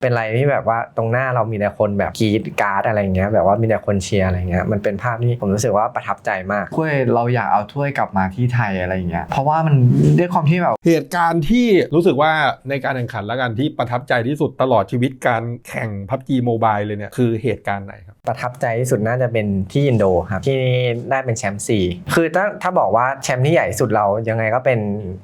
เป็นอะไรที่แบบว่าตรงหน้าเรามีแต่คนแบบกรีดการ์ดอะไรเงี้ยแบบว่ามีแต่คนเชียร์อะไรเงี้ยมันเป็นภาพที่ผมรู้สึกว่าประทับใจมาก ถ้วยเราอยากเอาถ้วยกลับมาที่ไทยอะไรอย่างเงี้ยเพราะว่ามันด้วยความที่แบบ เหตุการณ์ที่รู้สึกว่าในการแข่งขันและกันที่ประทับใจที่สุดตลอดชีวิตการแข่งพับจีโมบายเลยเนี่ยคือเหตุการณ์ไหนครับ ประทับใจที่สุดน่าจะเป็นที่อินโดครับที่ได้เป็นแชมป์สี่คือถ้าถ้าบอกว่าแชมป์ที่ใหญ่สุดเรายังไงก็เป็น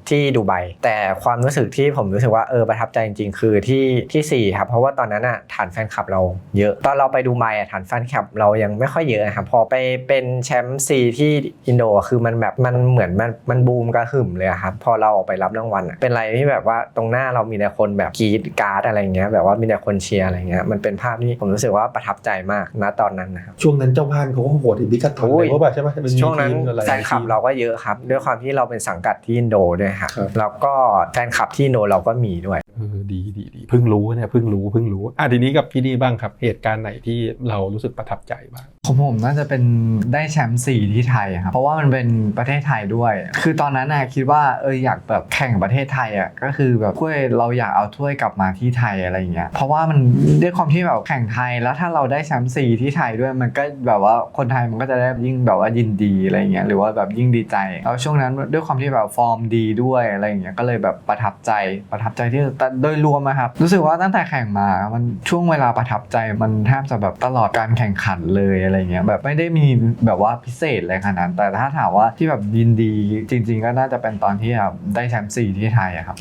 ที่ดูไบแต่ความรู้สึกที่ผมรู้สึกว่าเออประทับใจจริง ๆ คือที่ที่สี่ครับเพราะว่าตอนนั้นอะฐานแฟนคลับเราเยอะ ตอนเราไปดูไบอะฐานแฟนคลับเรายังไม่ค่อยเยอะครับพอไปเป็นแชมป์ซีที่อินโดคือมันแบบมันเหมือนมันมันบูมกระหึ่มเลยครับพอเราออกไปรับรางวัลอะเป็นอะไรที่แบบว่าตรงหน้าเรามีแต่คนแบบกรีดการ์ดอะไรเงี้ยแบบว่ามีแต่คนเชียร์อะไรเงี้ยมันเป็นภาพที่ผมรู้สึกว่าประทับใจมากนะณตอนนั้นนะครับช่วงนั้นเจ้าบ้านเขาก็โหดอีกพิกัดถอนโอ้เลยยว่าแบบใช่ไหมมัมีช่วงนั้นทีมอะไรแฟนคลับเราก็เยอะครับ ด้วยความที่เราเป็นสังกัดที่อินโดด้วยครับครับแล้วก็แฟนคลับที่อินโดเราก็มีด้วยเออดีดีดีเพิ่งรู้เนี่ยเพิ่งรู้เพิ่งรู้อะทีนี้กับที่นี่บ้างครับ เหตุการณ์ไหนที่เรารู้สึกประทับใจบ้างของผมน่าจะเป็นได้แชมป์สี่ที่ไทยครับเพราะว่ามันเป็นประเทศไทยด้วย คือตอนนั้นนะคิดว่าเอออยากแบบแข่งประเทศไทยอะก็คือแบบถ้วยเราอยากเอาถ้วยกลับมาที่ไทยอะไรอย่างเงี้ยเพราะว่ามันด้วยความที่แบบแข่งไทยแล้วถ้าเราได้แชมป์สี่ที่ไทยด้วยมันก็แบบว่าคนไทยมันก็จะได้ยิ่งแบบว่ายินดีอะไรเงี้ยหรือว่าแบบยิ่งดีใจแล้วช่วงนั้นด้วยความที่แบบฟอร์มดีด้วยอะไรเงี้ยก็เลยแบบประทับใจประทับใจที่แต่โดยรวมอะครับรู้สึกว่าตั้งแต่แข่งมามันช่วงเวลาประทับใจมันแทบจะแบบตลอดการแข่งขันเลยอะไรเงี้ยแบบไม่ได้มีแบบว่าพิเศษอะไรขนาดนั้นแต่ถ้าถามว่าที่แบบยินดีจริง ๆ ก็น่าจะเป็นตอนที่แบบได้แชมป์สี่ที่ไทยอะครับ